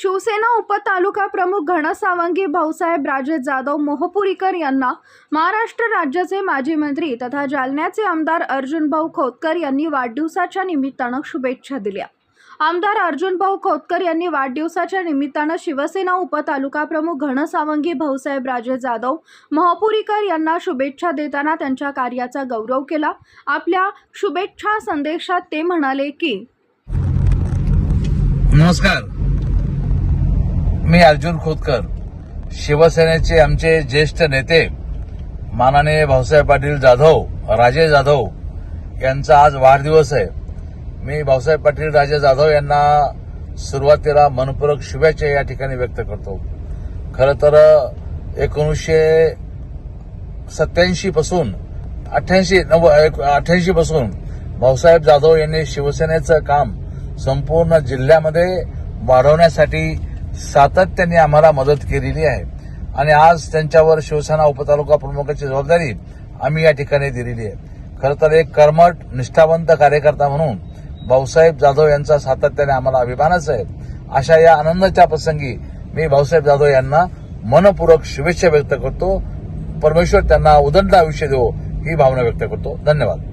शिवसेना उपतालुका प्रमुख घनसावंगी भाऊसाहेब राजे जाधव मोहपुरीकर यांना महाराष्ट्र राज्याचे माजी मंत्री तथा जालन्याचे आमदार अर्जुनभाऊ खोतकर यांनी वाढदिवसाच्या निमित्तानं शुभेच्छा दिल्या. आमदार अर्जुनभाऊ खोतकर यांनी वाढदिवसाच्या निमित्तानं शिवसेना उपतालुका प्रमुख घनसावंगी भाऊसाहेब राजे जाधव मोहपुरीकर यांना शुभेच्छा देताना त्यांच्या कार्याचा गौरव केला. आपल्या शुभेच्छा संदेशात ते म्हणाले की नमस्कार. मी अर्जुन खोतकर. शिवसेनेचे आमचे ज्येष्ठ नेते माननीय भाऊसाहेब पाटील जाधव राजे जाधव यांचा आज वाढदिवस आहे. मी भाऊसाहेब पाटील राजे जाधव यांना सुरुवातीला मनपूरक शुभेच्छा या ठिकाणी व्यक्त करतो. खरं तर एकोणीसशे सत्याऐंशी पासून अठ्ठ्याऐंशी अठ्ठ्याऐंशी पासून भाऊसाहेब जाधव यांनी शिवसेनेचं काम संपूर्ण जिल्ह्यामध्ये वाढवण्यासाठी सातत्याने आम्हाला मदत केलेली आहे. आणि आज त्यांच्यावर शिवसेना उपतालुका प्रमुखाची जबाबदारी आम्ही या ठिकाणी दिलेली आहे. खरं तर एक कर्मठ निष्ठावंत कार्यकर्ता म्हणून भाऊसाहेब जाधव यांचा सातत्याने आम्हाला अभिमानच आहे. अशा या आनंदाच्या प्रसंगी मी भाऊसाहेब जाधव यांना मनपूर्वक शुभेच्छा व्यक्त करतो. परमेश्वर त्यांना उदंड आयुष्य देवो ही भावना व्यक्त करतो. धन्यवाद.